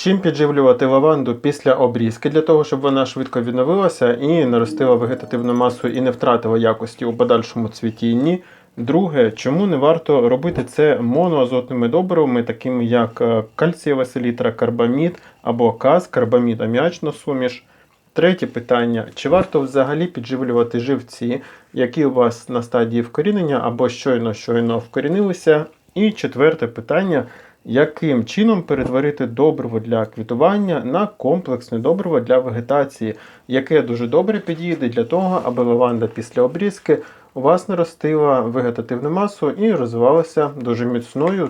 Чим підживлювати лаванду після обрізки для того, щоб вона швидко відновилася і наростила вегетативну масу і не втратила якості у подальшому цвітінні. Друге, чому не варто робити це моноазотними добривами, такими як е, кальцієва селітра, карбамід або каз, карбамід, аміачна суміш. Третє питання: чи варто взагалі підживлювати живці, які у вас на стадії вкорінення або щойно щойно вкорінилися? І четверте питання: яким чином перетворити добриво для квітування на комплексне добриво для вегетації, яке дуже добре підійде для того, аби лаванда після обрізки у вас наростила вегетативну масу і розвивалася дуже міцною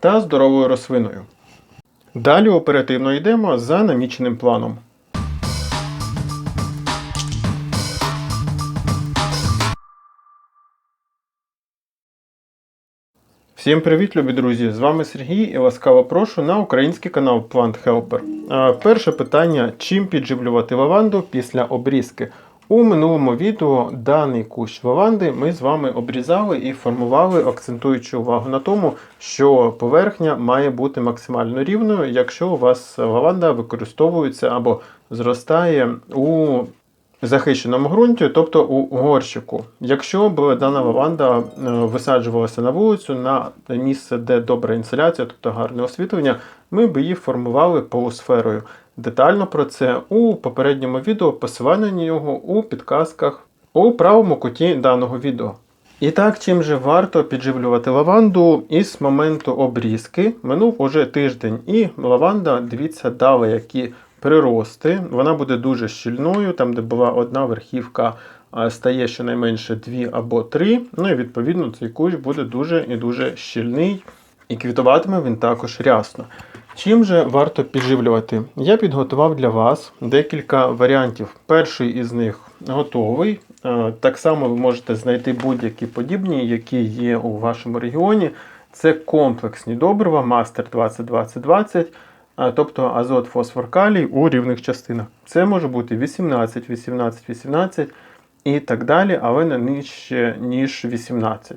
та здоровою рослиною. Далі оперативно йдемо за наміченим планом. Всім привіт, любі друзі! З вами Сергій і ласкаво прошу на український канал Plant Helper. Перше питання: чим підживлювати лаванду після обрізки? У минулому відео даний кущ лаванди ми з вами обрізали і формували, акцентуючи увагу на тому, що поверхня має бути максимально рівною, якщо у вас лаванда використовується або зростає у захищеному ґрунті, тобто у горщику. Якщо б дана лаванда е, висаджувалася на вулицю на місце, де добра інсоляція, тобто гарне освітлення, ми б її формували полусферою. Детально про це у попередньому відео, посилання на нього у підказках у правому куті даного відео. І так, чим же варто підживлювати лаванду із моменту обрізки, минув уже тиждень, і лаванда, дивіться, дала які прирости. Вона буде дуже щільною, там, де була одна верхівка, стає щонайменше дві або три. Ну і відповідно цей кущ буде дуже і дуже щільний, і квітуватиме він також рясно. Чим же варто підживлювати? Я підготував для вас декілька варіантів. Перший із них готовий. Е, Так само ви можете знайти будь-які подібні, які є у вашому регіоні. Це комплексні добрива Master 2020-20, а, тобто азот, фосфор, калій у рівних частинах. Це може бути 18, 18, 18 і так далі, але не нижче, ніж 18.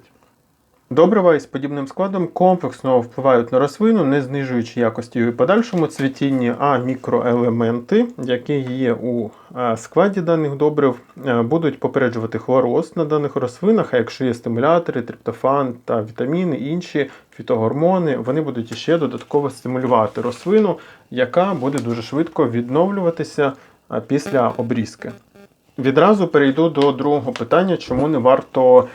Добрива із подібним складом комплексно впливають на рослину, не знижуючи якості у подальшому цвітінні, а мікроелементи, які є у е, складі даних добрив, е, будуть попереджувати хлороз на даних рослинах, а якщо є стимулятори, триптофан та вітаміни, інші фітогормони, вони будуть іще додатково стимулювати рослину, яка буде дуже швидко відновлюватися е, після обрізки. Відразу перейду до другого питання, чому не варто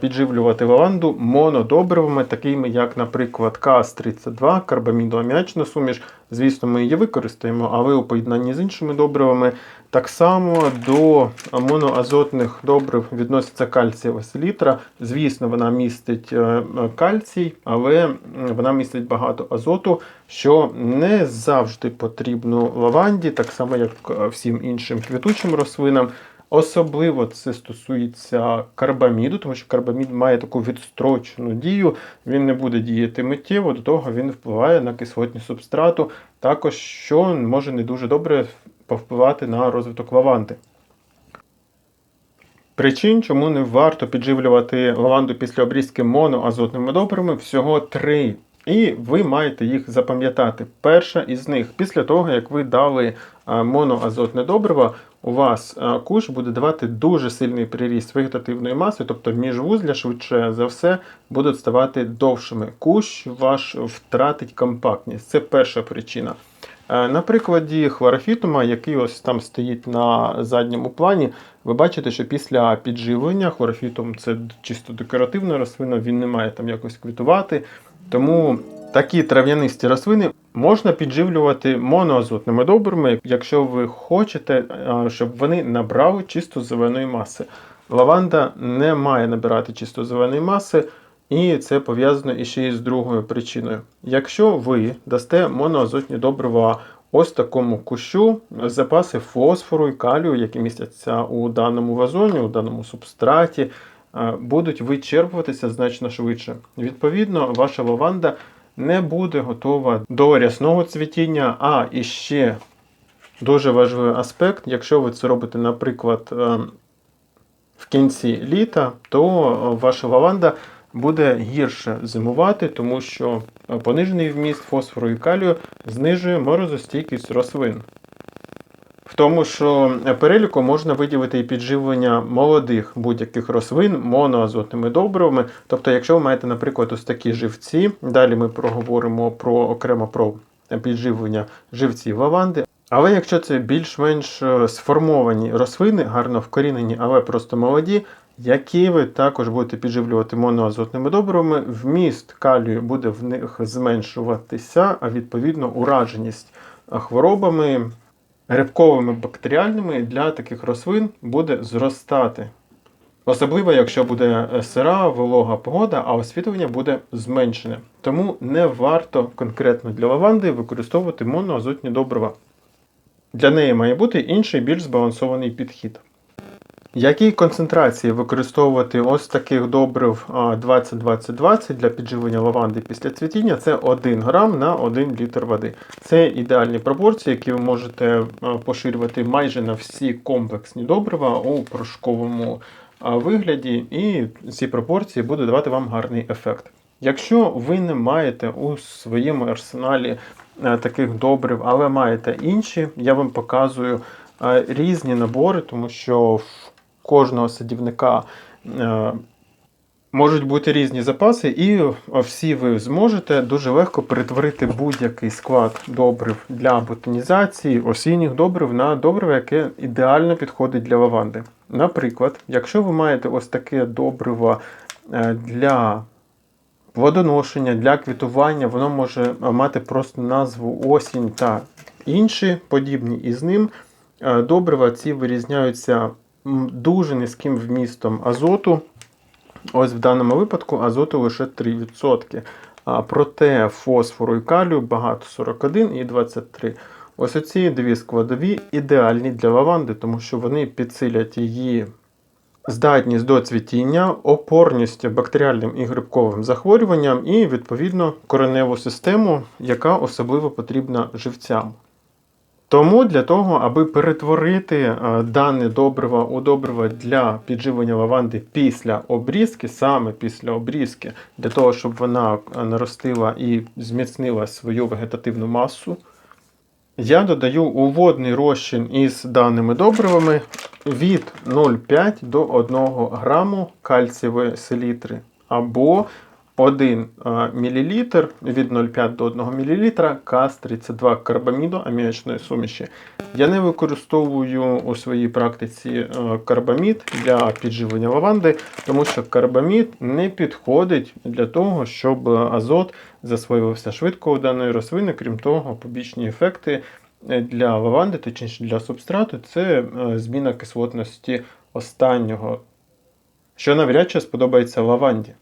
підживлювати лаванду монодобривами, такими як, наприклад, КАС-32, карбамідоаміачна суміш. Звісно, ми її використаємо, але у поєднанні з іншими добривами. Так само до моноазотних добрив відноситься кальцієва селітра. Звісно, вона містить е, кальцій, але вона містить багато азоту, що не завжди потрібно лаванді, так само як е, всім іншим квітучим рослинам. Особливо це стосується карбаміду, тому що карбамід має таку відстрочену дію, він не буде діяти миттєво, до того він впливає на кислотність субстрату, також що може не дуже добре повпливати на розвиток лаванди. Причин, чому не варто підживлювати лаванду після обрізки моноазотними добривами, всього три. І ви маєте їх запам'ятати. Перша із них, після того, як ви дали моноазотне добриво, у вас куш буде давати дуже сильний приріст вегетативної маси, тобто міжвузля, швидше за все, будуть ставати довшими. Кущ ваш втратить компактність. Це перша причина. Е, На прикладі хлорофітума, який ось там стоїть на задньому плані, ви бачите, що після підживлення хлорофітум це чисто декоративна рослина, він не має там якось квітувати. Тому такі трав'янисті рослини можна підживлювати моноазотними добрими, якщо ви хочете, е, щоб вони набрали чисто зеленої маси. Лаванда не має набирати чисто зеленої маси. І це пов'язано іще із другою причиною. Якщо ви дасте моноазотні добрива ось такому кущу, запаси фосфору і калію, які містяться у даному вазоні, у даному субстраті, е, будуть вичерпуватися значно швидше. Відповідно, ваша лаванда не буде готова до рясного цвітіння, а іще дуже важливий аспект, якщо ви це робите, наприклад, е, в кінці літа, то ваша лаванда буде гірше зимувати, тому що понижений вміст фосфору і калію знижує морозостійкість рослин. В тому, що переліку можна виділити і підживлення молодих будь-яких рослин моноазотними добривами. Тобто, якщо ви маєте, наприклад, ось такі живці, далі ми проговоримо про окремо про підживлення живців лаванди. Але якщо це більш-менш е, сформовані рослини, гарно вкорінені, але просто молоді, які ви також будете підживлювати моноазотними добривами, вміст калію буде в них зменшуватися, а відповідно ураженість хворобами грибковими бактеріальними для таких рослин буде зростати. Особливо, якщо буде е, сира, волога погода, а освітлення буде зменшене. Тому не варто конкретно для лаванди використовувати моноазотні добрива. Для неї має бути інший більш збалансований підхід. Які концентрації використовувати ось таких добрив 20-20-20 для підживлення лаванди після цвітіння? Це 1 грам на 1 літр води. Це ідеальні пропорції, які ви можете поширювати майже на всі комплексні добрива у порошковому вигляді, і ці пропорції будуть давати вам гарний ефект. Якщо ви не маєте у своєму арсеналі таких добрив, але маєте інші, я вам показую різні набори, тому що в кожного садівника е, можуть бути різні запаси, і всі ви зможете дуже легко перетворити будь-який склад добрив для ботанізації, осінніх добрив на добриво, яке ідеально підходить для лаванди. Наприклад, якщо ви маєте ось таке добриво е, для Водоношення для квітування, воно може мати просто назву осінь та інші подібні із ним. Е, добрива ці вирізняються дуже низьким вмістом азоту. Ось в даному випадку азоту лише 3%. А проте фосфору і калію багато 41 і 23. Ось оці дві складові ідеальні для лаванди, тому що вони підсилять її здатність до цвітіння, опорність бактеріальним і грибковим захворюванням, і, відповідно, кореневу систему, яка особливо потрібна живцям. Тому для того, аби перетворити е, дане добриво у добриво для підживлення лаванди після обрізки, саме після обрізки, для того, щоб вона е, наростила і зміцнила свою вегетативну масу, я додаю у водний розчин із даними добривами від 0,5 до 1 граму кальцієвої селітри або 1 мл від 0,5 до 1 мл КАС-32 карбаміду аміачної суміші. Я не використовую у своїй практиці карбамід для підживлення лаванди, тому що карбамід не підходить для того, щоб азот засвоювався швидко у даної рослини. Крім того, побічні ефекти для лаванди, точніше для субстрату, це зміна кислотності останнього, що навряд чи сподобається лаванді.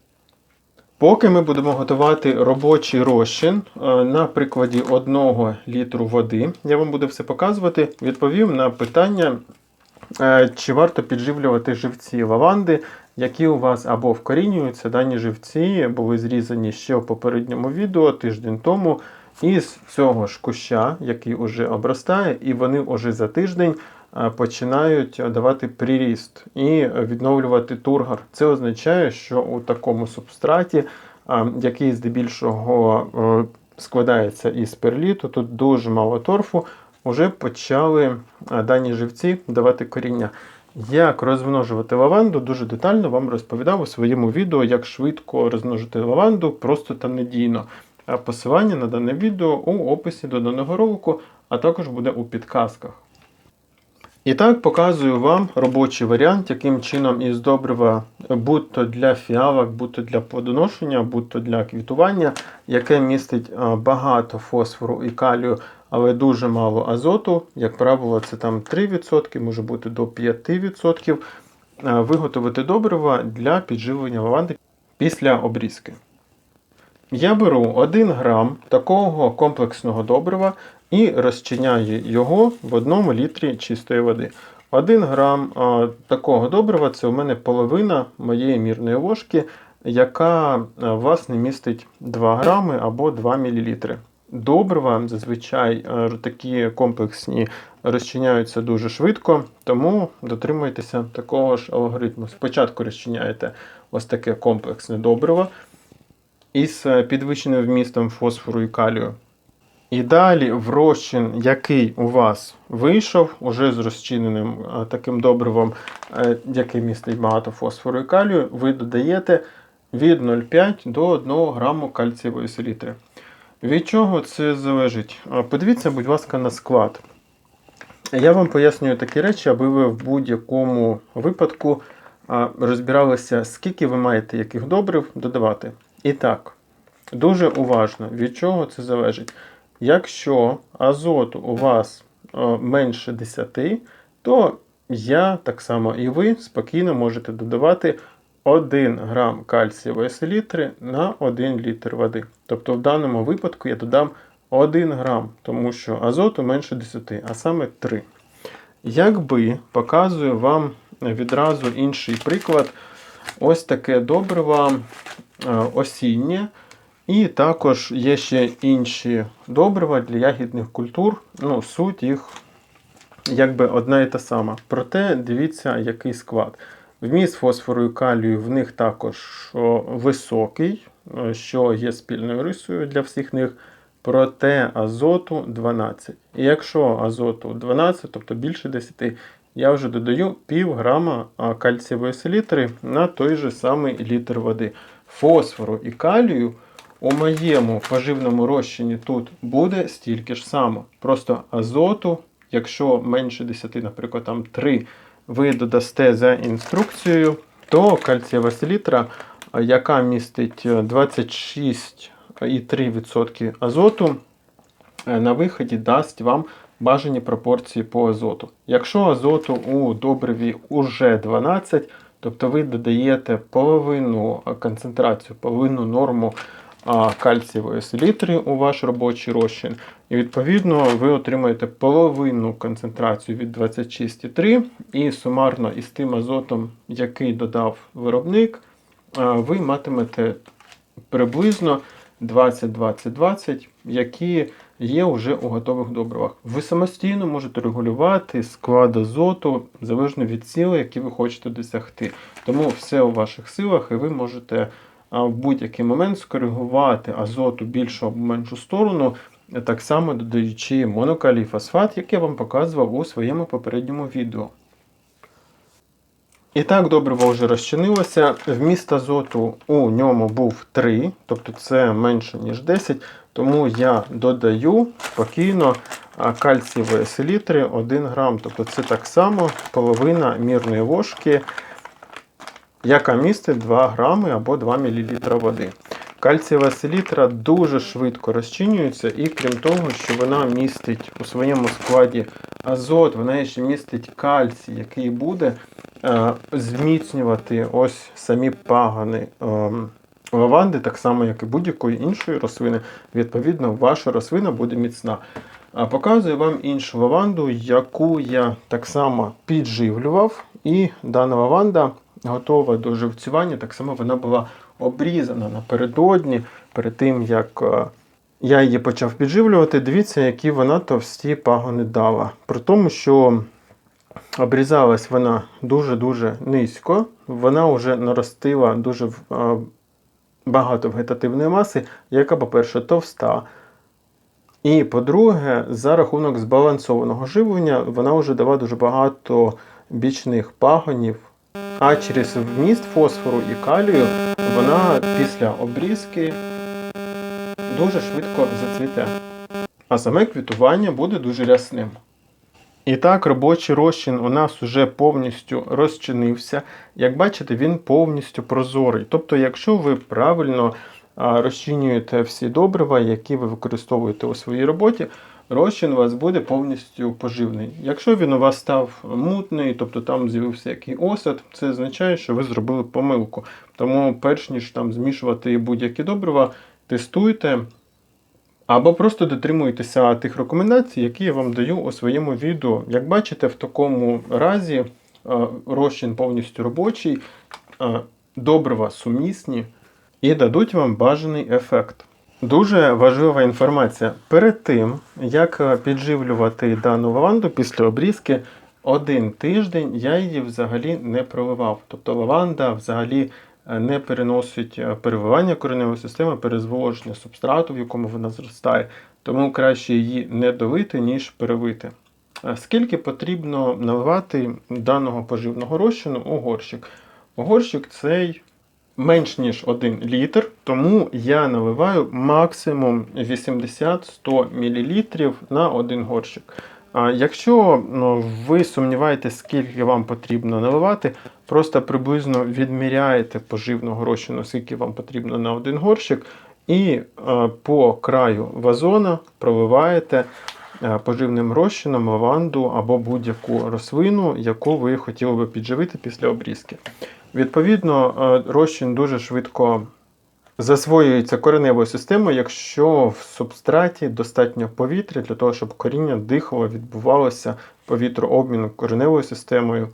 Поки ми будемо готувати робочий розчин е, на прикладі 1 літру води, я вам буду все показувати, відповім на питання, е, чи варто підживлювати живці лаванди, які у вас або вкорінюються, дані живці були зрізані ще в попередньому відео тиждень тому. Із цього ж куща, який вже обростає, і вони вже за тиждень починають давати приріст і відновлювати тургор. Це означає, що у такому субстраті, е, який здебільшого е, складається із перліту, тут дуже мало торфу, вже почали дані живці давати коріння. Як розмножувати лаванду, дуже детально вам розповідав у своєму відео, як швидко розмножити лаванду просто та надійно. Посилання на дане відео у описі до даного ролику, а також буде у підказках. І так показую вам робочий варіант, яким чином із добрива, будь-то для фіалок, будь-то для плодоношення, будь-то для квітування, яке містить багато фосфору і калію, але дуже мало азоту. Як правило, це там 3%, може бути до 5%. Виготовити добрива для підживлення лаванди після обрізки. Я беру 1 грам такого комплексного добрива і розчиняю його в 1 літрі чистої води. 1 грам такого добрива це у мене половина моєї мірної ложки, яка власне містить 2 грами або 2 мл. Добрива зазвичай такі комплексні розчиняються дуже швидко, тому дотримуйтеся такого ж алгоритму. Спочатку розчиняєте ось таке комплексне добриво. із е, підвищеним вмістом фосфору і калію. І далі в розчин, який у вас вийшов, уже з розчиненим е, таким добривом, е, який містить багато фосфору і калію, ви додаєте від 0,5 до 1 граму кальцієвої селітри. Від чого це залежить? Подивіться, будь ласка, на склад. Я вам пояснюю такі речі, аби ви в будь-якому випадку розбиралися, скільки ви маєте яких добрив додавати. І так, дуже уважно, від чого це залежить. Якщо азоту у вас менше 10, то я, так само і ви, спокійно можете додавати 1 грам кальцієвої селітри на 1 літр води. Тобто в даному випадку я додам 1 грам, тому що азоту менше 10, а саме 3. Якби показую вам відразу інший приклад, ось таке добриво е, осіннє. І також є ще інші добрива для ягідних культур. Ну, суть їх якби одна і та сама. Проте дивіться, який склад. Вміст фосфору і калію в них також високий, що є спільною рисою для всіх них. Проте азоту 12. І якщо азоту 12, тобто більше 10, я вже додаю пів грама кальцієвої селітри на той же самий літр води. Фосфору і калію у моєму поживному розчині тут буде стільки ж само. Просто азоту, якщо менше 10, наприклад, там 3 ви додасте за інструкцією, то кальцієва селітра, яка містить е, 26,3% азоту, е, на виході дасть вам бажані пропорції по азоту. Якщо азоту у добриві уже 12, тобто ви додаєте половину е, концентрацію, половину норму кальцієвої селітри у ваш робочий розчин. І відповідно ви отримаєте половину концентрацію від 26,3 і сумарно із тим азотом, який додав виробник, ви матимете приблизно 20-20-20, які є вже у готових добривах. Ви самостійно можете регулювати склад азоту залежно від цілей, які ви хочете досягти. Тому все у ваших силах, і ви можете в будь-який момент скоригувати азоту більшу або меншу сторону, так само додаючи монокалій фосфат, як я вам показував у своєму попередньому відео. І так добриво вже розчинилося. Вміст азоту у ньому був 3, тобто це менше, ніж 10. Тому я додаю спокійно кальцієвої селітри 1 грам. Тобто це так само половина мірної ложки, яка містить 2 грами або 2 мл води. Кальцієва селітра дуже швидко розчинюється, і крім того, що вона містить у своєму складі азот, вона ще містить кальцій, який буде е, зміцнювати ось самі пагани е, лаванди, так само, як і будь-якої іншої рослини. Відповідно, ваша рослина буде міцна. А показую вам іншу лаванду, яку я так само підживлював, і дана лаванда готова до живцювання. Так само вона була обрізана напередодні, перед тим як е, я її почав підживлювати. Дивіться, які вона товсті пагони дала. При тому, що обрізалась вона дуже-дуже низько, вона вже наростила дуже е, багато вегетативної маси, яка, по-перше, товста. І по-друге, за рахунок збалансованого живлення, вона вже дала дуже багато бічних пагонів. А через вміст фосфору і калію вона після обрізки дуже швидко зацвіте. А саме квітування буде дуже рясним. І так, робочий розчин у нас вже повністю розчинився. Як бачите, він повністю прозорий. Тобто, якщо ви правильно розчинюєте всі добрива, які ви використовуєте у своїй роботі, розчин у вас буде повністю поживний. Якщо він у вас став мутний, тобто там з'явився який осад, це означає, що ви зробили помилку. Тому, перш ніж там змішувати будь-які добрива, тестуйте. Або просто дотримуйтеся тих рекомендацій, які я вам даю у своєму відео. Як бачите, в такому разі е, розчин повністю робочий, е, добрива сумісні і дадуть вам бажаний ефект. Дуже важлива інформація. Перед тим, як е, підживлювати дану лаванду після обрізки, один тиждень я її взагалі не проливав. Тобто лаванда взагалі е, не переносить е, перевивання кореневої системи, перезволоження субстрату, в якому вона зростає, тому краще її не довити, ніж перевити. Скільки потрібно наливати даного поживного розчину у горщик? Горщик цей менш ніж 1 літр, тому я наливаю максимум 80-100 мл на один горщик. А якщо ну, ви сумніваєтесь, скільки вам потрібно наливати, просто приблизно відміряєте поживного розчину, скільки вам потрібно на один горщик, і е, по краю вазона проливаєте е, поживним розчином лаванду або будь-яку рослину, яку ви хотіли би підживити після обрізки. Відповідно, е, розчин дуже швидко засвоюється кореневою системою, якщо в субстраті достатньо повітря для того, щоб коріння дихало, відбувалося повітрообмін кореневою системою.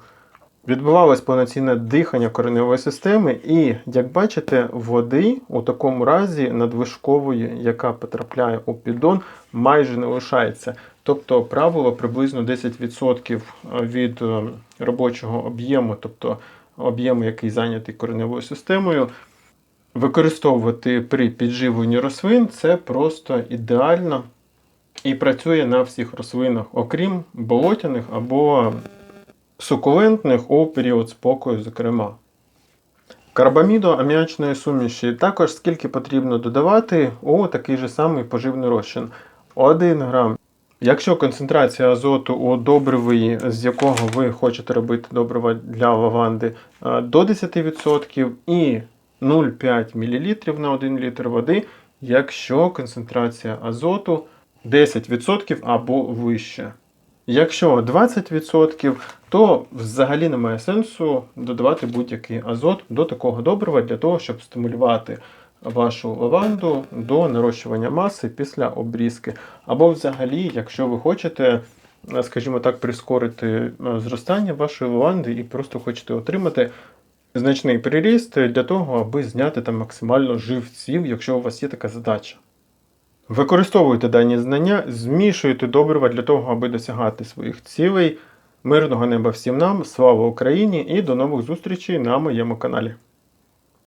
Відбувалось повноцінне дихання кореневої системи, і, як бачите, води у такому разі надлишкової, яка потрапляє у піддон, майже не лишається. Тобто правило приблизно 10% від е, робочого об'єму, тобто об'єму, який зайнятий кореневою системою, використовувати при підживленні рослин це просто ідеально і працює на всіх рослинах, окрім болотяних або сукулентних у період спокою, зокрема. Карбамідо аміачної суміші також скільки потрібно додавати у такий же самий поживний розчин 1 грам. Якщо концентрація азоту у добриві, з якого ви хочете робити добрива для лаванди, е, до 10% і 0,5 мл на 1 літр води, якщо концентрація азоту 10% або вище. Якщо 20%, то взагалі немає сенсу додавати будь-який азот до такого добрива для того, щоб стимулювати вашу лаванду до нарощування маси після обрізки. Або взагалі, якщо ви хочете, е, скажімо так, прискорити е, зростання вашої лаванди і просто хочете отримати значний приріст для того, аби зняти там максимально живців, якщо у вас є така задача. Використовуйте дані знання, змішуйте добрива для того, аби досягати своїх цілей. Мирного неба всім нам, слава Україні і до нових зустрічей на моєму каналі.